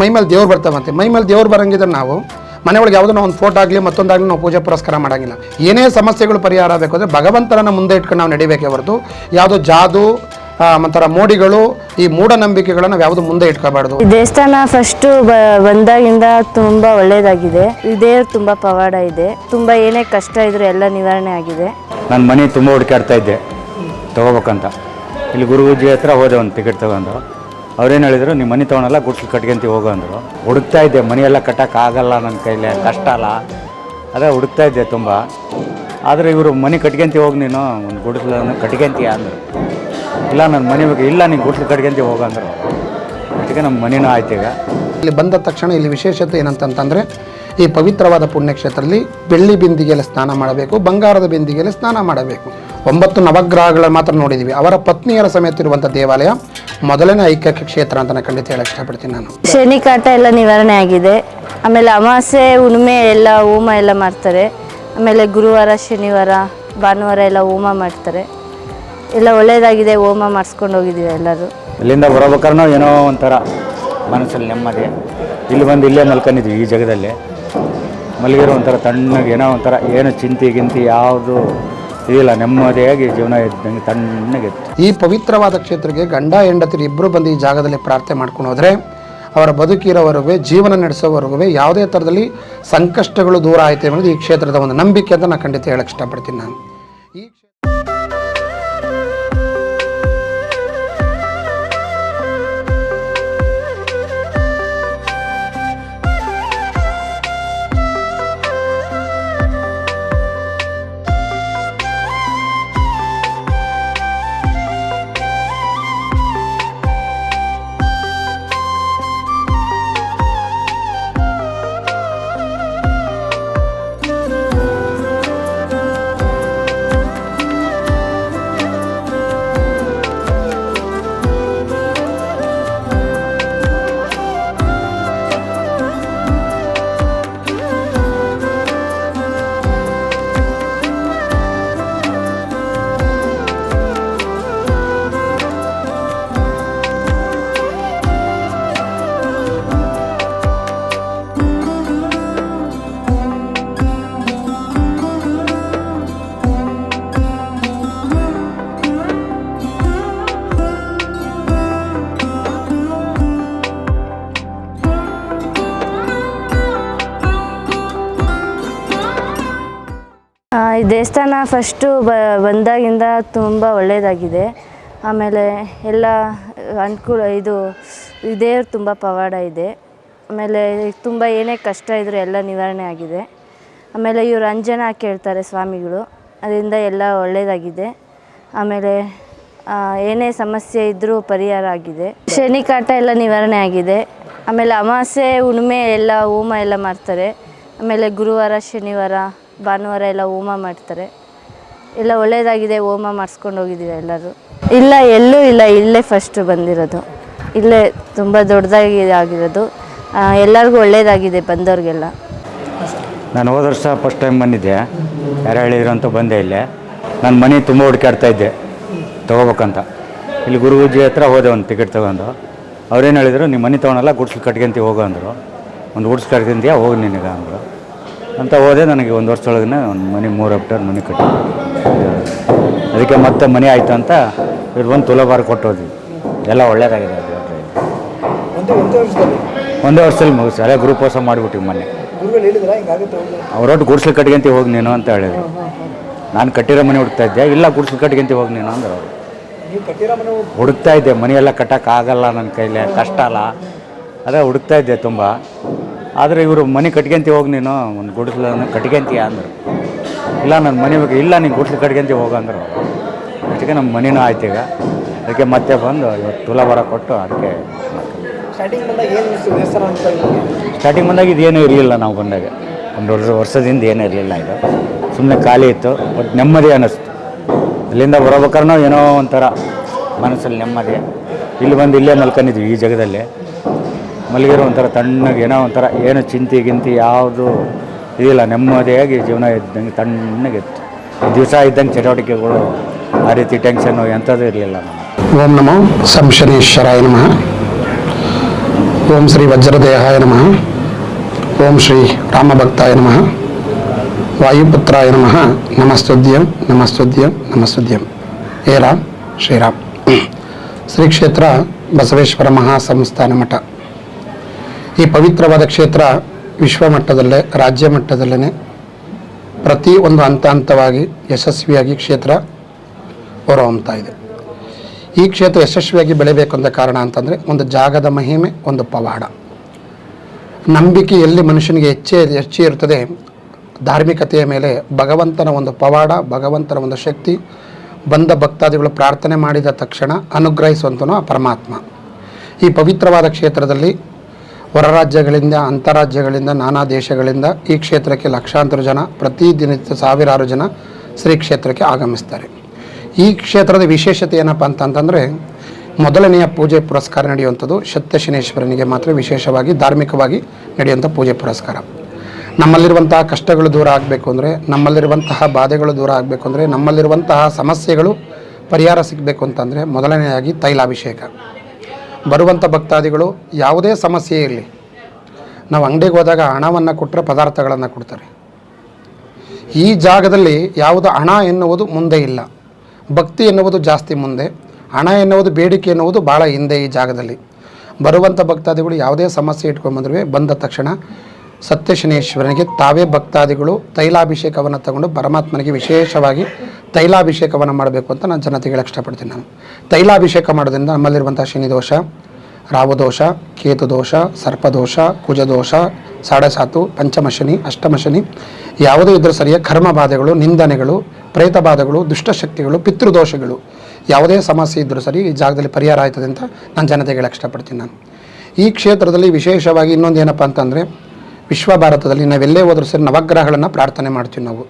ಮೈ ಮೇಲೆ ದೇವ್ರು ಬರ್ತಾವಂತೆ. ಮೈ ಮೇಲೆ ದೇವ್ರು ಬರಂಗಿದ್ರೆ ನಾವು ಮನೆ ಒಳಗೆ ಯಾವುದೋ ಒಂದು ಫೋಟೋ ಆಗಲಿ ಮತ್ತೊಂದಾಗಲಿ ನಾವು ಪೂಜೆ ಪುರಸ್ಕಾರ ಮಾಡೋಂಗಿಲ್ಲ. ಏನೇ ಸಮಸ್ಯೆಗಳು ಪರಿಹಾರ ಆಗಬೇಕು ಅಂದರೆ ಭಗವಂತರನ್ನ ಮುಂದೆ ಇಟ್ಕೊಂಡು ನಾವು ನಡಿಬೇಕೆ ಹೊರತು ಯಾವುದೋ ಜಾದು ಒಂಥರ ಮೋಡಿಗಳು ಈ ಮೂಢನಂಬಿಕೆಗಳನ್ನ ನಾವು ಯಾವುದು ಮುಂದೆ ಇಟ್ಕೋಬಾರ್ದು. ಈ ದೇವಸ್ಥಾನ ಫಸ್ಟು ಬಂದಾಗಿಂದ ತುಂಬ ಒಳ್ಳೇದಾಗಿದೆ. ಈ ದೇವ್ರು ತುಂಬ ಪವಾಡ ಇದೆ. ತುಂಬ ಏನೇ ಕಷ್ಟ ಇದ್ರೂ ಎಲ್ಲ ನಿವಾರಣೆ ಆಗಿದೆ. ನನ್ನ ಮನೆ ತುಂಬ ಹುಡುಕಾಡ್ತಾ ಇದ್ದೆ. ತಗೋಬೇಕಂತ. ಇಲ್ಲಿ ಗುರುಜಿ ಹತ್ರ ಹೋದೆ ಒಂದು ಟಿಕೆಟ್ ತೊಗೊಂಡು. ಅವ್ರೇನು ಹೇಳಿದರು ನಿಮ್ಮ ಮನೆ ತೊಗೊಳಲ್ಲ ಗುಡ್ಸಲು ಕಟ್ಕೊಂತ ಹೋಗು ಅಂದರು. ಹುಡುಕ್ತಾ ಇದ್ದೆ, ಮನೆಯೆಲ್ಲ ಕಟ್ಟೋಕ್ಕಾಗಲ್ಲ ನನ್ನ ಕೈಲಿ, ಕಷ್ಟ ಅಲ್ಲ. ಅದೇ ಹುಡುಕ್ತಾ ಇದ್ದೆ ತುಂಬ. ಆದರೆ ಇವರು, ಮನೆ ಕಟ್ಕೊಂತ ಹೋಗಿ ನೀನು, ಒಂದು ಗುಡಿಸ್ಲನ್ನು ಕಟ್ಕೊಂತೀಯ ಅಂದರು. ಇಲ್ಲ ನನ್ನ ಮನೆ ಬೇಕು ಇಲ್ಲ, ನೀನು ಗುಡ್ಸ್ಲು ಕಟ್ಕೊಂತ ಹೋಗು ಅಂದರು. ಅದಕ್ಕೆ ನಮ್ಮ ಮನೆನೂ ಆಯ್ತು ಈಗ. ಇಲ್ಲಿ ಬಂದ ತಕ್ಷಣ ಇಲ್ಲಿ ವಿಶೇಷತೆ ಏನಂತಂತಂದರೆ, ಈ ಪವಿತ್ರವಾದ ಪುಣ್ಯಕ್ಷೇತ್ರದಲ್ಲಿ ಬೆಳ್ಳಿ ಬಿಂದಿಗೆಯಲ್ಲಿ ಸ್ನಾನ ಮಾಡಬೇಕು, ಬಂಗಾರದ ಬಿಂದಿಗೆಯಲ್ಲಿ ಸ್ನಾನ ಮಾಡಬೇಕು. ಒಂಬತ್ತು ನವಗ್ರಹಗಳ ಮಾತ್ರ ನೋಡಿದ್ದೀವಿ ಅವರ ಪತ್ನಿಯರ ಸಮೇತ ಇರುವಂಥ ದೇವಾಲಯ ಮೊದಲನೇ ಐಕ್ಯಕ್ಕೆ ಕ್ಷೇತ್ರ ಅಂತ ನಾನು ಖಂಡಿತ ಹೇಳಕ್ಕೆ ಇಷ್ಟಪಡ್ತೀನಿ ನಾನು. ಶನಿ ಕಾಟ ಎಲ್ಲ ನಿವಾರಣೆ ಆಗಿದೆ. ಆಮೇಲೆ ಅಮಾಸೆ ಹುಣ್ಮೆ ಎಲ್ಲ ಹೋಮ ಎಲ್ಲ ಮಾಡ್ತಾರೆ. ಆಮೇಲೆ ಗುರುವಾರ ಶನಿವಾರ ಭಾನುವಾರ ಎಲ್ಲ ಹೋಮ ಮಾಡ್ತಾರೆ. ಎಲ್ಲ ಒಳ್ಳೆಯದಾಗಿದೆ ಹೋಮ ಮಾಡಿಸ್ಕೊಂಡು ಹೋಗಿದ್ದೀವಿ ಎಲ್ಲರೂ. ಇಲ್ಲಿಂದ ಬರೋಬೇಕಾದ್ರೂ ಏನೋ ಒಂಥರ ಮನಸ್ಸಲ್ಲಿ ನೆಮ್ಮದಿ. ಇಲ್ಲಿ ಬಂದು ಇಲ್ಲೇ ಮಲ್ಕೊಂಡಿದ್ವಿ ಈ ಜಾಗದಲ್ಲಿ. ಮಲಗಿರೋ ಒಂಥರ ತಣ್ಣಗೆ ಏನೋ ಒಂಥರ ಏನು ಚಿಂತೆ ಗಿಂತಿ ಯಾವುದು ಇದಿಲ್ಲ ನೆಮ್ಮದಿಯಾಗಿ ಜೀವನ ಇದ್ದಂಗೆ ತಣ್ಣಗಿತ್ತು ಈ ಪವಿತ್ರವಾದ ಕ್ಷೇತ್ರಕ್ಕೆ ಗಂಡ ಹೆಂಡತಿರು ಇಬ್ಬರು ಬಂದು ಈ ಜಾಗದಲ್ಲಿ ಪ್ರಾರ್ಥನೆ ಮಾಡ್ಕೊಂಡು ಹೋದರೆ ಅವರ ಬದುಕಿರೋವರೆಗೂ, ಜೀವನ ನಡೆಸೋವರೆಗೂ ಯಾವುದೇ ಥರದಲ್ಲಿ ಸಂಕಷ್ಟಗಳು ದೂರ ಆಯಿತು ಅನ್ನೋದು ಈ ಕ್ಷೇತ್ರದ ಒಂದು ನಂಬಿಕೆ ಅಂತ ನಾನು ಖಂಡಿತ ಹೇಳಕ್ಕೆ ಇಷ್ಟಪಡ್ತೀನಿ ನಾನು. ಈ ಈ ದೇವಸ್ಥಾನ ಫಸ್ಟು ಬಂದಾಗಿಂದ ತುಂಬ ಒಳ್ಳೆಯದಾಗಿದೆ ಆಮೇಲೆ ಎಲ್ಲ ಅನುಕೂಲ, ಇದು ದೇವ್ರು ತುಂಬ ಪವಾಡ ಇದೆ. ಆಮೇಲೆ ತುಂಬ ಏನೇ ಕಷ್ಟ ಇದ್ದರೂ ಎಲ್ಲ ನಿವಾರಣೆ ಆಗಿದೆ. ಆಮೇಲೆ ಇವರು ಅಂಜನ ಕೇಳ್ತಾರೆ ಸ್ವಾಮಿಗಳು. ಅದರಿಂದ ಎಲ್ಲ ಒಳ್ಳೆಯದಾಗಿದೆ ಆಮೇಲೆ ಏನೇ ಸಮಸ್ಯೆ ಇದ್ದರೂ ಪರಿಹಾರ ಆಗಿದೆ. ಶನಿ ಕಾಟ ಎಲ್ಲ ನಿವಾರಣೆ ಆಗಿದೆ. ಆಮೇಲೆ ಅಮಾಸೆ ಹುಣ್ಮೆ ಎಲ್ಲ ಹೋಮ ಎಲ್ಲ ಮಾಡ್ತಾರೆ. ಆಮೇಲೆ ಗುರುವಾರ, ಶನಿವಾರ ಭಾನುವಾರ ಎಲ್ಲ ಹೋಮ ಮಾಡ್ತಾರೆ. ಎಲ್ಲ ಒಳ್ಳೆಯದಾಗಿದೆ ಹೋಮ ಮಾಡಿಸ್ಕೊಂಡು ಹೋಗಿದ್ದೀವಿ ಎಲ್ಲರೂ. ಇಲ್ಲ, ಎಲ್ಲೂ ಇಲ್ಲ, ಇಲ್ಲೇ ಫಸ್ಟು ಬಂದಿರೋದು. ಇಲ್ಲೇ ತುಂಬ ದೊಡ್ಡದಾಗಿ ಆಗಿರೋದು. ಎಲ್ಲರಿಗೂ ಒಳ್ಳೆಯದಾಗಿದೆ ಬಂದವ್ರಿಗೆಲ್ಲ. ನಾನು ಹೋದ ವರ್ಷ ಫಸ್ಟ್ ಟೈಮ್ ಬಂದಿದ್ದೆ. ಯಾರು ಹೇಳಿದ್ರು ಅಂತ ಬಂದೆ ಇಲ್ಲೇ. ನನ್ನ ಮನೆ ತುಂಬ ಹುಡುಕಾಡ್ತಾ ಇದ್ದೆ. ತೊಗೋಬೇಕಂತ. ಇಲ್ಲಿ ಗುರುಜಿ ಹತ್ರ ಹೋದೆ ಒಂದು ಟಿಕೆಟ್ ತೊಗೊಂಡು. ಅವ್ರೇನು ಹೇಳಿದರು ನಿಮ್ಮ ಮನೆ ತೊಗೊಳಲ್ಲ ಗುಡ್ಸ್ಲು ಕಟ್ಕೊಂತೀವಿ ಹೋಗೋ ಅಂದರು. ಒಂದು ಗುಡ್ಸ್ಲು ಕಟ್ಕೊಂತೀಯ ಹೋಗಿ ನಿನಗೆ ಅಂದರು. ಅಂತ ಹೋದೆ ನನಗೆ ಒಂದು ವರ್ಷದೊಳಗನೆ ಒಂದು ಮನೆ ಮೂರು ಹೆಕ್ಟರ್ ಮನೆ ಕಟ್ಟಿ. ಅದಕ್ಕೆ ಮತ್ತೆ ಮನೆ ಆಯಿತು ಅಂತ ಇವ್ರು ಬಂದು ತುಲಭಾರ ಕೊಟ್ಟೋದ್ವಿ ಎಲ್ಲ ಒಳ್ಳೇದಾಗಿದೆ ಅದು ಒಂದೇ ವರ್ಷದಲ್ಲಿ? ಮುಗಿಸಿ ಅದೇ ಗ್ರೂಪ್ ಹೊಸ ಮಾಡಿಬಿಟ್ಟಿವಿ ಮನೆ. ಅವ್ರೊಟ್ಟು ಗುಡ್ಸ್ಲು ಕಟ್ಕೊಂತ ಹೋಗಿ ನೀನು ಅಂತ ಹೇಳಿದ್ರು. ನಾನು ಕಟ್ಟಿರೋ ಮನೆ ಹುಡುಕ್ತಾ ಇದ್ದೆ ಇಲ್ಲ ಗುಡ್ಸ್ಲು ಕಟ್ಕೊಂತ ಹೋಗಿ ನೀನು ಅಂದ್ರೆ ಅವರು. ಹುಡುಕ್ತಾ ಇದ್ದೆ ಮನೆಯೆಲ್ಲ ಕಟ್ಟೋಕ್ಕಾಗಲ್ಲ ಆಗಲ್ಲ ನನ್ನ ಕೈಲಿ ಕಷ್ಟ ಅಲ್ಲ. ಅದೇ ಹುಡುಕ್ತಾ ಇದ್ದೆ ತುಂಬ. ಆದರೆ ಇವರು ಮನೆ ಕಟ್ಕೊಂತ ಹೋಗಿ ನೀನು ಒಂದು ಗುಡಿಸ್ಲನ್ನು ಕಟ್ಕೊಂತೀಯ ಅಂದರು. ಇಲ್ಲ ನನ್ನ ಮನೆ ಬೇಕು ಇಲ್ಲ ನೀನು ಗುಡ್ಸ್ಲು ಕಟ್ಕೊಂತ ಹೋಗಂದ್ರು ಅದಕ್ಕೆ ನಮ್ಮ ಮನೆನೂ ಆಯ್ತು ಈಗ. ಅದಕ್ಕೆ ಮತ್ತೆ ಬಂದು ಇವತ್ತು ತುಲಾಭಾರ ಕೊಟ್ಟು ಅದಕ್ಕೆ ಸ್ಟಾರ್ಟಿಂಗ್ ಬಂದಾಗ ಸ್ಟಾರ್ಟಿಂಗ್ ಇದೇನೂ ಇರಲಿಲ್ಲ? ನಾವು ಬಂದಾಗ. ಒಂದು ವರ್ಷ ವರ್ಷದಿಂದ ಏನೂ ಇರಲಿಲ್ಲ ಇದು. ಸುಮ್ಮನೆ ಖಾಲಿ ಇತ್ತು ಬಟ್ ನೆಮ್ಮದಿ ಅನ್ನಿಸ್ತು. ಇಲ್ಲಿಂದ ಬರೋಬೇಕಾದ್ರೂ ಏನೋ ಒಂಥರ ಮನಸ್ಸಲ್ಲಿ ನೆಮ್ಮದಿ. ಇಲ್ಲಿ ಬಂದು ಇಲ್ಲೇ ಮಲ್ಕೊಂಡಿದ್ವಿ ಈ ಜಾಗದಲ್ಲಿ. ಮಲಗಿರೋ ಒಂಥರ ತಣ್ಣಗೆ ಏನೋ ಒಂಥರ ಏನು ಚಿಂತೆ ಗಿಂತಿ ಯಾವುದು ಇದಿಲ್ಲ, ನೆಮ್ಮದಿಯಾಗಿ ಜೀವನ ಇದ್ದಂಗೆ ತಣ್ಣಗಿತ್ತು ದಿವಸ ಇದ್ದಂಗೆ ಚಟುವಟಿಕೆಗಳು ಆ ರೀತಿ ಟೆನ್ಷನ್ನು ಎಂಥದ್ದು ಇರಲಿಲ್ಲ ಓಂ ನಮೋ ಸಂಶರೀಶ್ವರಾಯ ನಮಃ. ಓಂ ಶ್ರೀ ವಜ್ರದೇಹಾಯ ನಮಃ. ಓಂ ಶ್ರೀ ರಾಮಭಕ್ತಾಯ ನಮಃ. ವಾಯುಪುತ್ರಾಯ ನಮಃ. ನಮಸ್ತುದ್ಯಂ ನಮಸ್ತುದ್ಯಂ ನಮಸ್ತುದ್ಯಂ. ಹೇ ರಾಮ್ ಶ್ರೀರಾಮ್ ಶ್ರೀ ಕ್ಷೇತ್ರ ಬಸವೇಶ್ವರ ಮಹಾಸಂಸ್ಥಾನ ಮಠ. ಈ ಪವಿತ್ರವಾದ ಕ್ಷೇತ್ರ ವಿಶ್ವ ಮಟ್ಟದಲ್ಲೇ ರಾಜ್ಯ ಮಟ್ಟದಲ್ಲೇ ಪ್ರತಿ ಒಂದು ಹಂತ ಹಂತವಾಗಿ ಯಶಸ್ವಿಯಾಗಿ ಕ್ಷೇತ್ರ ಹೊರಹೊಮ್ತಾ ಇದೆ. ಈ ಕ್ಷೇತ್ರ ಯಶಸ್ವಿಯಾಗಿ ಬೆಳಿಬೇಕು ಅಂತ ಕಾರಣ ಅಂತಂದರೆ ಒಂದು ಜಾಗದ ಮಹಿಮೆ, ಒಂದು ಪವಾಡ. ನಂಬಿಕೆ ಎಲ್ಲಿ ಮನುಷ್ಯನಿಗೆ ಹೆಚ್ಚೇ, ಹೆಚ್ಚು ಇರ್ತದೆ, ಧಾರ್ಮಿಕತೆಯ ಮೇಲೆ ಭಗವಂತನ ಒಂದು ಪವಾಡ, ಭಗವಂತನ ಒಂದು ಶಕ್ತಿ, ಬಂದ ಭಕ್ತಾದಿಗಳು ಪ್ರಾರ್ಥನೆ ಮಾಡಿದ ತಕ್ಷಣ ಅನುಗ್ರಹಿಸುವಂತನೂ ಆ ಪರಮಾತ್ಮ. ಈ ಪವಿತ್ರವಾದ ಕ್ಷೇತ್ರದಲ್ಲಿ ಹೊರ ರಾಜ್ಯಗಳಿಂದ ಅಂತಾರಾಜ್ಯಗಳಿಂದ ನಾನಾ ದೇಶಗಳಿಂದ ಈ ಕ್ಷೇತ್ರಕ್ಕೆ ಲಕ್ಷಾಂತರ ಜನ ಪ್ರತಿದಿನ ಸಾವಿರಾರು ಜನ ಶ್ರೀ ಕ್ಷೇತ್ರಕ್ಕೆ ಆಗಮಿಸ್ತಾರೆ. ಈ ಕ್ಷೇತ್ರದ ವಿಶೇಷತೆ ಏನಪ್ಪ ಅಂತಂತಂದರೆ, ಮೊದಲನೆಯ ಪೂಜೆ ಪುರಸ್ಕಾರ ನಡೆಯುವಂಥದ್ದು ಸತ್ಯಶನೇಶ್ವರನಿಗೆ ಮಾತ್ರ ವಿಶೇಷವಾಗಿ ಧಾರ್ಮಿಕವಾಗಿ ನಡೆಯುವಂಥ ಪೂಜೆ ಪುರಸ್ಕಾರ. ನಮ್ಮಲ್ಲಿರುವಂತಹ ಕಷ್ಟಗಳು ದೂರ ಆಗಬೇಕು ಅಂದರೆ, ನಮ್ಮಲ್ಲಿರುವಂತಹ ಬಾಧೆಗಳು ದೂರ ಆಗಬೇಕು ಅಂದರೆ, ನಮ್ಮಲ್ಲಿರುವಂತಹ ಸಮಸ್ಯೆಗಳು ಪರಿಹಾರ ಸಿಗಬೇಕು ಅಂತಂದರೆ, ಮೊದಲನೆಯದಾಗಿ ತೈಲಾಭಿಷೇಕ. ಬರುವಂಥ ಭಕ್ತಾದಿಗಳು, ಯಾವುದೇ ಸಮಸ್ಯೆ ಇರಲಿ. ನಾವು ಅಂಗಡಿಗೆ ಹೋದಾಗ ಹಣವನ್ನು ಕೊಟ್ಟರೆ ಪದಾರ್ಥಗಳನ್ನು ಕೊಡ್ತಾರೆ. ಈ ಜಾಗದಲ್ಲಿ ಯಾವುದು ಹಣ ಎನ್ನುವುದು ಮುಂದೆ ಇಲ್ಲ. ಭಕ್ತಿ ಎನ್ನುವುದು ಜಾಸ್ತಿ ಮುಂದೆ. ಹಣ ಎನ್ನುವುದು ಬೇಡಿಕೆ ಎನ್ನುವುದು ಭಾಳ ಹಿಂದೆ ಈ ಜಾಗದಲ್ಲಿ. ಬರುವಂಥ ಭಕ್ತಾದಿಗಳು ಯಾವುದೇ ಸಮಸ್ಯೆ ಇಟ್ಕೊಂಡ್ಬಂದ್ರೆ ಬಂದ ತಕ್ಷಣ ಸತ್ಯಶನೇಶ್ವರನಿಗೆ ತಾವೇ ಭಕ್ತಾದಿಗಳು ತೈಲಾಭಿಷೇಕವನ್ನು ತಗೊಂಡು ಪರಮಾತ್ಮನಿಗೆ ವಿಶೇಷವಾಗಿ ತೈಲಾಭಿಷೇಕವನ್ನು ಮಾಡಬೇಕು ಅಂತ ನಾನು ಜನತೆಗೆ ಹೇಳಕ್ಕೆ ಇಷ್ಟಪಡ್ತೀನಿ ನಾನು. ತೈಲಾಭಿಷೇಕ ಮಾಡೋದ್ರಿಂದ ನಮ್ಮಲ್ಲಿರುವಂಥ ಶನಿದೋಷ ದೋಷ ಕೇತುದೋಷ ಕೇತು ದೋಷ ಸರ್ಪದೋಷ ಕುಜದೋಷ ಸಾಡಸಾತು ಪಂಚಮಶನಿ ಅಷ್ಟಮಶನಿ ಯಾವುದೇ ಇದ್ರೂ ಸರಿಯ ಕರ್ಮ ಬಾಧೆಗಳು, ನಿಂದನೆಗಳು, ಪ್ರೇತ ಬಾಧೆಗಳು ದುಷ್ಟಶಕ್ತಿಗಳು ಪಿತೃದೋಷಗಳು ಯಾವುದೇ ಸಮಸ್ಯೆ ಇದ್ದರೂ ಸರಿ ಈ ಜಾಗದಲ್ಲಿ ಪರಿಹಾರ ಆಯ್ತದೆ ಅಂತ ನಾನು ಜನತೆಗೆ ಹೇಳಕ್ಕೆ ಇಷ್ಟಪಡ್ತೀನಿ ನಾನು. ಈ ಕ್ಷೇತ್ರದಲ್ಲಿ ವಿಶೇಷವಾಗಿ ಇನ್ನೊಂದು ಏನಪ್ಪ ಅಂತಂದರೆ ವಿಶ್ವ ಭಾರತದಲ್ಲಿ ನಾವೆಲ್ಲೇ ಹೋದರೂ ಸರಿ ನವಗ್ರಹಗಳನ್ನು ಪ್ರಾರ್ಥನೆ ಮಾಡ್ತೀವಿ ನಾವು.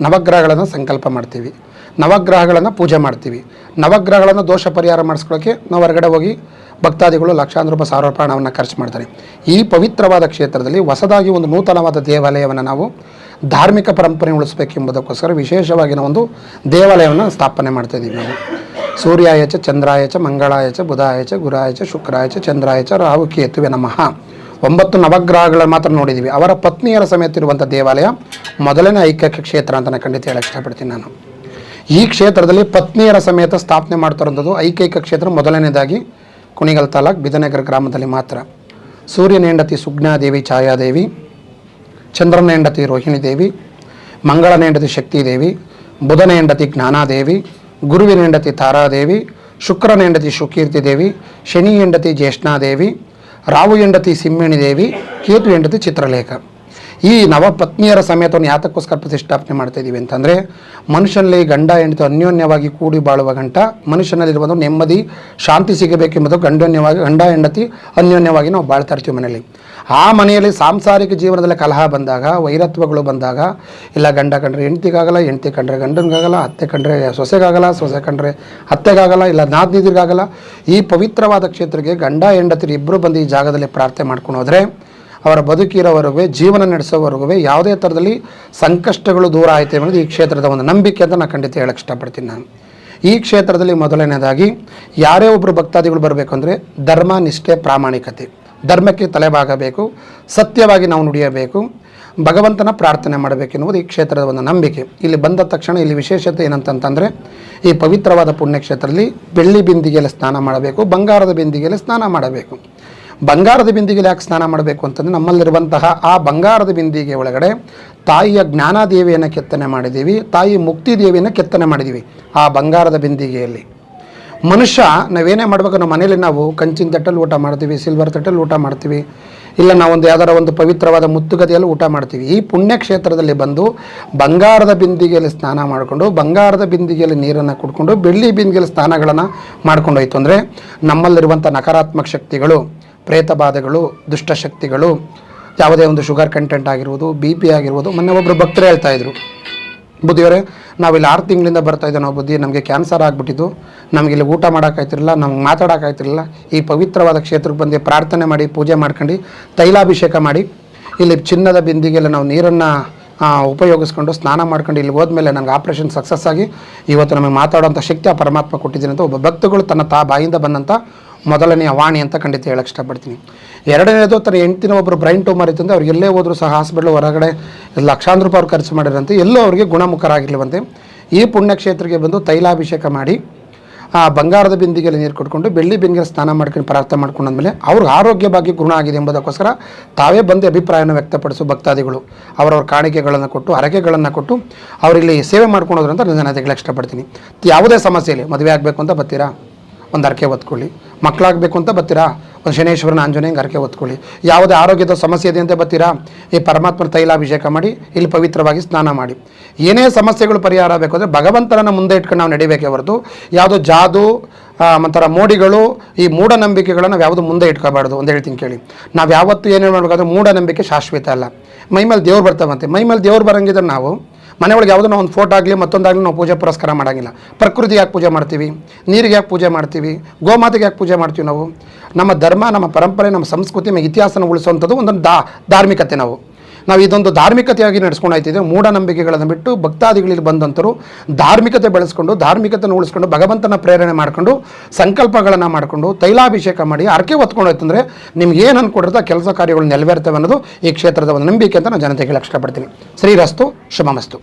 ನವಗ್ರಹಗಳನ್ನು ಸಂಕಲ್ಪ ಮಾಡ್ತೀವಿ. ನವಗ್ರಹಗಳನ್ನು ಪೂಜೆ ಮಾಡ್ತೀವಿ. ನವಗ್ರಹಗಳನ್ನು ದೋಷ ಪರಿಹಾರ ಮಾಡಿಸ್ಕೊಳ್ಳೋಕ್ಕೆ ನಾವು ಹೊರಗಡೆ ಹೋಗಿ ಭಕ್ತಾದಿಗಳು ಲಕ್ಷಾಂತರ ರೂಪಾಯಿ ಸಾವಿರ ರೂಪಾಯಿ ಹಣವನ್ನು ಖರ್ಚು ಮಾಡ್ತಾರೆ. ಈ ಪವಿತ್ರವಾದ ಕ್ಷೇತ್ರದಲ್ಲಿ ಹೊಸದಾಗಿ ಒಂದು ನೂತನವಾದ ದೇವಾಲಯವನ್ನು ನಾವು ಧಾರ್ಮಿಕ ಪರಂಪರೆ ಉಳಿಸ್ಬೇಕೆಂಬುದಕ್ಕೋಸ್ಕರ ವಿಶೇಷವಾಗಿ ನಾವು ಒಂದು ದೇವಾಲಯವನ್ನು ಸ್ಥಾಪನೆ ಮಾಡ್ತಾ ಇದ್ದೀವಿ ನಾವು. ಸೂರ್ಯಾಯಚ ಚಂದ್ರಾಯಚ ಮಂಗಳಾಯಚ ಬುಧಾಯಚ ಗುರಾಯಚ ಶುಕ್ರಾಯಚ ಚಂದ್ರಾಯಚ ಚ ಗುರಾಯ ಚ ಶುಕ್ರಾಯ ಚ ಚಂದ್ರಾಯ ಚ ರಾಹು ಕೇತುವೆ ನಮಃ. ಒಂಬತ್ತು ನವಗ್ರಹಗಳ ಮಾತ್ರ ನೋಡಿದ್ದೀವಿ ಅವರ ಪತ್ನಿಯರ ಸಮೇತ ಇರುವಂಥ ದೇವಾಲಯ ಮೊದಲನೇ ಐಕ್ಯಕ್ಕೆ ಕ್ಷೇತ್ರ ಅಂತ ಖಂಡಿತ ಹೇಳಕ್ಕೆ ಇಷ್ಟಪಡ್ತೀನಿ ನಾನು. ಈ ಕ್ಷೇತ್ರದಲ್ಲಿ ಪತ್ನಿಯರ ಸಮೇತ ಸ್ಥಾಪನೆ ಮಾಡ್ತಿರೋಂಥದ್ದು ಐಕೈಕ ಕ್ಷೇತ್ರ ಮೊದಲನೇದಾಗಿ ಕುಣಿಗಲ್ ತಾಲೂಕು ಬಿದನಗರ ಗ್ರಾಮದಲ್ಲಿ ಮಾತ್ರ. ಸೂರ್ಯನ ಹೆಂಡತಿ ಸುಜ್ಞಾದೇವಿ ಛಾಯಾದೇವಿ, ಚಂದ್ರನ ಹೆಂಡತಿ ರೋಹಿಣಿ ದೇವಿ, ಮಂಗಳನ ಹೆಂಡತಿ ಶಕ್ತಿದೇವಿ ಬುಧನ ಹೆಂಡತಿ ಜ್ಞಾನಾದೇವಿ ಗುರುವಿನ ಹೆಂಡತಿ ತಾರಾದೇವಿ ಶುಕ್ರನ ಹೆಂಡತಿ ಶುಕೀರ್ತಿ ದೇವಿ, ಶನಿ ಹೆಂಡತಿ ಜ್ಯೇಷ್ಠಾದೇವಿ ರಾವು ಹೆಂಡತಿ ಸಿಂಹಿಣಿ ದೇವಿ ಕೇತು ಹೆಂಡತಿ ಚಿತ್ರಲೇಖ ಈ ನವಪತ್ನಿಯರ ಸಮೇತವನ್ನು ಯಾತಕ್ಕೋಸ್ಕರ ಪ್ರತಿಷ್ಠಾಪನೆ ಮಾಡ್ತಾ ಇದ್ದೀವಿ ಅಂತಂದರೆ, ಮನುಷ್ಯನಲ್ಲಿ ಗಂಡ, ಹೆಂಡತಿ ಅನ್ಯೋನ್ಯವಾಗಿ ಕೂಡಿ ಬಾಳುವ ಗಂಟ, ಮನುಷ್ಯನಲ್ಲಿರುವುದು ನೆಮ್ಮದಿ, ಶಾಂತಿ ಸಿಗಬೇಕೆಂಬುದು ಗಂಡೋನ್ಯವಾಗಿ, ಗಂಡ, ಹೆಂಡತಿ ಅನ್ಯೋನ್ಯವಾಗಿ ನಾವು ಬಾಳ್ತಾ ಇರ್ತೀವಿ ಮನೆಯಲ್ಲಿ. ಆ ಮನೆಯಲ್ಲಿ ಸಾಂಸಾರಿಕ ಜೀವನದಲ್ಲಿ ಕಲಹ ಬಂದಾಗ, ವೈರತ್ವಗಳು ಬಂದಾಗ, ಇಲ್ಲ ಗಂಡ ಕಂಡ್ರೆ ಹೆಂಡ್ತಿಗಾಗಲ್ಲ, ಹೆಂಡ್ತಿ ಕಂಡ್ರೆ ಗಂಡನಿಗಾಗಲ್ಲ, ಅತ್ತೆ ಕಂಡ್ರೆ ಸೊಸೆಗಾಗಲ್ಲ, ಸೊಸೆ ಕಂಡ್ರೆ ಅತ್ತೆಗಾಗಲ್ಲ, ಇಲ್ಲ ನಾದ್ನಿದಿರಿಗಾಗಲ್ಲ ಈ ಪವಿತ್ರವಾದ ಕ್ಷೇತ್ರಕ್ಕೆ ಗಂಡ ಹೆಂಡತಿರು ಇಬ್ಬರು ಬಂದು ಈ ಜಾಗದಲ್ಲಿ ಪ್ರಾರ್ಥನೆ ಮಾಡ್ಕೊಂಡು ಹೋದರೆ ಅವರ ಬದುಕಿರೋವರೆಗೂ, ಜೀವನ ನಡೆಸೋವರೆಗೂ ಯಾವುದೇ ಥರದಲ್ಲಿ ಸಂಕಷ್ಟಗಳು ದೂರ ಆಯಿತು ಅನ್ನೋದು ಈ ಕ್ಷೇತ್ರದ ಒಂದು ನಂಬಿಕೆ ಅಂತ ನಾನು ಖಂಡಿತ ಹೇಳಕ್ಕೆ ಇಷ್ಟಪಡ್ತೀನಿ ನಾನು. ಈ ಕ್ಷೇತ್ರದಲ್ಲಿ ಮೊದಲನೇದಾಗಿ, ಯಾರೇ ಒಬ್ಬರು ಭಕ್ತಾದಿಗಳು ಬರಬೇಕು ಅಂದರೆ ಧರ್ಮ, ನಿಷ್ಠೆ, ಪ್ರಾಮಾಣಿಕತೆ. ಧರ್ಮಕ್ಕೆ ತಲೆಬಾಗಬೇಕು, ಸತ್ಯವಾಗಿ ನಾವು ನುಡಿಯಬೇಕು, ಭಗವಂತನ ಪ್ರಾರ್ಥನೆ ಮಾಡಬೇಕೆನ್ನುವುದು ಈ ಕ್ಷೇತ್ರದ ಒಂದು ನಂಬಿಕೆ. ಇಲ್ಲಿ ಬಂದ ತಕ್ಷಣ ಇಲ್ಲಿ ವಿಶೇಷತೆ ಏನಂತಂತಂದರೆ, ಈ ಪವಿತ್ರವಾದ ಪುಣ್ಯಕ್ಷೇತ್ರದಲ್ಲಿ ಬೆಳ್ಳಿ ಬಿಂದಿಗೆಯಲ್ಲಿ ಸ್ನಾನ ಮಾಡಬೇಕು, ಬಂಗಾರದ ಬಿಂದಿಗೆಯಲ್ಲಿ ಸ್ನಾನ ಮಾಡಬೇಕು. ಬಂಗಾರದ ಬಿಂದಿಗೆಯಲ್ಲಿ ಯಾಕೆ ಸ್ನಾನ ಮಾಡಬೇಕು ಅಂತಂದರೆ ನಮ್ಮಲ್ಲಿರುವಂತಹ ಆ ಬಂಗಾರದ ಬಿಂದಿಗೆ ಒಳಗಡೆ ತಾಯಿಯ ಜ್ಞಾನಾದೇವಿಯನ್ನು ಕೆತ್ತನೆ ಮಾಡಿದ್ದೀವಿ, ತಾಯಿ ಮುಕ್ತಿ ದೇವಿಯನ್ನು ಕೆತ್ತನೆ ಮಾಡಿದ್ದೀವಿ ಆ ಬಂಗಾರದ ಬಿಂದಿಗೆಯಲ್ಲಿ. ಮನುಷ್ಯ ನಾವೇನೇ ಮಾಡಬೇಕು, ನಮ್ಮ ಮನೇಲಿ ನಾವು ಕಂಚಿನ ತಟ್ಟಲ್ಲಿ ಊಟ ಮಾಡ್ತೀವಿ, ಸಿಲ್ವರ್ ತಟ್ಟಲ್ಲಿ ಊಟ ಮಾಡ್ತೀವಿ, ಇಲ್ಲ ನಾವೊಂದು ಯಾವ್ದಾರ ಒಂದು ಪವಿತ್ರವಾದ ಮುತ್ತುಗದೆಯಲ್ಲಿ ಊಟ ಮಾಡ್ತೀವಿ. ಈ ಪುಣ್ಯಕ್ಷೇತ್ರದಲ್ಲಿ ಬಂದು ಬಂಗಾರದ ಬಿಂದಿಗೆಯಲ್ಲಿ ಸ್ನಾನ ಮಾಡಿಕೊಂಡು, ಬಂಗಾರದ ಬಿಂದಿಗೆಯಲ್ಲಿ ನೀರನ್ನು ಕುಡ್ಕೊಂಡು, ಬೆಳ್ಳಿ ಬಿಂದಿಗೆಯಲ್ಲಿ ಸ್ನಾನಗಳನ್ನು ಮಾಡ್ಕೊಂಡು ಹೋಯ್ತು ಅಂದರೆ ನಮ್ಮಲ್ಲಿರುವಂಥ ನಕಾರಾತ್ಮಕ ಶಕ್ತಿಗಳು. ಪ್ರೇತ ಬಾಧೆಗಳು ದುಷ್ಟಶಕ್ತಿಗಳು, ಯಾವುದೇ ಒಂದು ಶುಗರ್ ಕಂಟೆಂಟ್ ಆಗಿರ್ಬೋದು, ಬಿ ಪಿ ಆಗಿರ್ಬೋದು, ಮೊನ್ನೆ ಒಬ್ಬರು ಭಕ್ತರು ಹೇಳ್ತಾ ಇದ್ರು. ಬುದ್ಧಿಯವರೇ, ನಾವಿಲ್ಲಿ ಆರು ತಿಂಗಳಿಂದ ಬರ್ತಾ ಇದ್ದೆ ನಾವು ಬುದ್ಧಿ, ನಮಗೆ ಕ್ಯಾನ್ಸರ್ ಆಗಿಬಿಟ್ಟಿದ್ದು, ನಮಗೆ ಇಲ್ಲಿ ಊಟ ಮಾಡೋಕ್ಕಾಯ್ತಿರಲಿಲ್ಲ, ನಮ್ಗೆ ಮಾತಾಡೋಕ್ಕಾಯ್ತಿರಲಿಲ್ಲ. ಈ ಪವಿತ್ರವಾದ ಕ್ಷೇತ್ರಕ್ಕೆ ಬಂದು ಪ್ರಾರ್ಥನೆ ಮಾಡಿ, ಪೂಜೆ ಮಾಡ್ಕೊಂಡು, ತೈಲಾಭಿಷೇಕ ಮಾಡಿ, ಇಲ್ಲಿ ಚಿನ್ನದ ಬಿಂದಿಗೆಲ್ಲ ನಾವು ನೀರನ್ನು ಉಪಯೋಗಿಸ್ಕೊಂಡು ಸ್ನಾನ ಮಾಡ್ಕೊಂಡು ಇಲ್ಲಿ ಹೋದ್ಮೇಲೆ ನನಗೆ ಆಪ್ರೇಷನ್ ಸಕ್ಸಸ್ ಆಗಿ, ಇವತ್ತು ನಮಗೆ ಮಾತಾಡೋಂಥ ಶಕ್ತಿ ಆ ಪರಮಾತ್ಮ ಕೊಟ್ಟಿದ್ದೀನಿ ಅಂತ ಒಬ್ಬ ಭಕ್ತಗಳು ತನ್ನ ತಾ, ಬಾಯಿಂದ ಬಂದಂಥ ಮೊದಲನೆಯ ವಾಣಿ ಅಂತ ಖಂಡಿತ ಹೇಳಕ್ಕೆ ಇಷ್ಟಪಡ್ತೀನಿ. ಎರಡನೇದು ತನ್ನ ಹೆಂಡ್ತಿನ ಒಬ್ಬರು ಬ್ರೈನ್ ಟ್ಯೂಮರ್ ಇತ್ತಂದರೆ ಅವ್ರು ಎಲ್ಲೇ ಹೋದ್ರು ಸಹ ಹಾಸ್ಪಿಟ್ಲ್ ಹೊರಗಡೆ ಲಕ್ಷಾಂತರ ರೂಪಾಯಿ ಅವ್ರು ಖರ್ಚು ಮಾಡಿರಂತೆ ಎಲ್ಲೂ ಅವರಿಗೆ ಗುಣಮುಖರಾಗಿರ್ಲಿವಂತೆ ಈ ಪುಣ್ಯಕ್ಷೇತ್ರಕ್ಕೆ ಬಂದು ತೈಲಾಭಿಷೇಕ ಮಾಡಿ, ಆ ಬಂಗಾರದ ಬಿಂದಿಗೆಯಲ್ಲಿ ನೀರು ಕೊಟ್ಕೊಂಡು ಬೆಳ್ಳಿ ಬಿಂದಿಗೆ ಸ್ನಾನ ಮಾಡ್ಕೊಂಡು ಪ್ರಾರ್ಥನೆ ಮಾಡ್ಕೊಂಡಾದ್ಮೇಲೆ ಅವ್ರಿಗೆ ಆರೋಗ್ಯ ಭಾಗ್ಯ ಗುಣ ಆಗಿದೆ ಎಂಬುದಕ್ಕೋಸ್ಕರ ತಾವೇ ಬಂದು ಅಭಿಪ್ರಾಯನ ವ್ಯಕ್ತಪಡಿಸು ಭಕ್ತಾದಿಗಳು. ಅವರವ್ರ ಕಾಣಿಕೆಗಳನ್ನು ಕೊಟ್ಟು, ಹರಕೆಗಳನ್ನು ಕೊಟ್ಟು, ಅವರಿಲ್ಲಿ ಸೇವೆ ಮಾಡ್ಕೊಳೋದ್ರಿಂದ ನಾನು ಅದಕ್ಕೆ ಇಷ್ಟಪಡ್ತೀನಿ. ಯಾವುದೇ ಸಮಸ್ಯೆ ಇಲ್ಲಿ ಮದುವೆ ಆಗಬೇಕು ಅಂತ ಬರ್ತೀರಾ? ಒಂದು ಹರಕೆ ಹೊತ್ಕೊಳ್ಳಿ. ಮಕ್ಕಳಾಗಬೇಕು ಅಂತ ಬರ್ತೀರಾ? ಒಂದು ಶನೇಶ್ವರನ ಆಂಜನೇಯಂಗೆ ಹರಕೆ ಹೊತ್ಕೊಳ್ಳಿ. ಯಾವುದೇ ಆರೋಗ್ಯದ ಸಮಸ್ಯೆ ಇದೆ ಅಂತ ಬರ್ತೀರಾ? ಈ ಪರಮಾತ್ಮನ ತೈಲಾಭಿಷೇಕ ಮಾಡಿ, ಇಲ್ಲಿ ಪವಿತ್ರವಾಗಿ ಸ್ನಾನ ಮಾಡಿ. ಏನೇ ಸಮಸ್ಯೆಗಳು ಪರಿಹಾರ ಆಗಬೇಕು ಅಂದರೆ ಭಗವಂತನನ್ನು ಮುಂದೆ ಇಟ್ಕೊಂಡು ನಾವು ನಡಿಬೇಕೆ ಹೊರತು, ಯಾವುದೋ ಜಾದು ಒಂಥರ ಮೋಡಿಗಳು, ಈ ಮೂಢನಂಬಿಕೆಗಳನ್ನು ನಾವು ಯಾವುದು ಮುಂದೆ ಇಟ್ಕೋಬಾರ್ದು ಅಂತ ಹೇಳ್ತೀನಿ ಕೇಳಿ. ನಾವು ಯಾವತ್ತೂ ಏನೇನು ಮಾಡಬೇಕಾದ್ರೆ ಮೂಢನಂಬಿಕೆ ಶಾಶ್ವತ ಅಲ್ಲ. ಮೈಮೇಲೆ ದೇವ್ರು ಬರ್ತಾವಂತೆ. ಮೈಮೇಲೆ ದೇವ್ರು ಬರೋಂಗಿದ್ರೆ ನಾವು ಮನೆ ಒಳಗೆ ಯಾವುದೋ ಒಂದು ಫೋಟೋ ಆಗಲಿ, ಮತ್ತೊಂದಾಗಲಿ ನಾವು ಪೂಜೆ ಪುರಸ್ಕಾರ ಮಾಡೋಂಗಿಲ್ಲ. ಪ್ರಕೃತಿ ಯಾಕೆ ಪೂಜೆ ಮಾಡ್ತೀವಿ? ನೀರಿಗೆ ಯಾಕೆ ಪೂಜೆ ಮಾಡ್ತೀವಿ? ಗೋಮಾತೆಗೆ ಯಾಕೆ ಪೂಜೆ ಮಾಡ್ತೀವಿ ನಾವು? ನಮ್ಮ ಧರ್ಮ, ನಮ್ಮ ಪರಂಪರೆ, ನಮ್ಮ ಸಂಸ್ಕೃತಿ, ನಮ್ಮ ಇತಿಹಾಸನ ಉಳಿಸುವಂಥದ್ದು ಒಂದೊಂದು ಧಾರ್ಮಿಕತೆ ನಾವು. ನಾವು ಇದೊಂದು ಧಾರ್ಮಿಕತೆಯಾಗಿ ನಡ್ಸ್ಕೊಂಡು ಆಯ್ತಿದ್ದೇವೆ ಮೂಢನಂಬಿಕೆಗಳನ್ನು ಬಿಟ್ಟು ಭಕ್ತಾದಿಗಳಲ್ಲಿ ಬಂದಂಥರು ಧಾರ್ಮಿಕತೆ ಬೆಳೆಸ್ಕೊಂಡು ಧಾರ್ಮಿಕತೆಯನ್ನು ಉಳಿಸ್ಕೊಂಡು, ಭಗವಂತನ ಪ್ರೇರಣೆ ಮಾಡ್ಕೊಂಡು, ಸಂಕಲ್ಪಗಳನ್ನು ಮಾಡಿಕೊಂಡು, ತೈಲಾಭಿಷೇಕ ಮಾಡಿ ಅರ್ಕೆ ಹೊತ್ಕೊಂಡು ಅಂದರೆ ನಿಮ್ಗೆ ಏನು ಅನ್ಕೊಂಡಿರ್ತೋ ಕೆಲಸ ಕಾರ್ಯಗಳು ನೆರವೇರ್ತವೆ ಅನ್ನೋದು ಈ ಕ್ಷೇತ್ರದ ಒಂದು ನಂಬಿಕೆ ಅಂತ ನಾನು ಜನತೆಗೆ ಇಷ್ಟಪಡ್ತೀನಿ. ಶ್ರೀರಸ್ತು, ಶುಭಮಸ್ತು.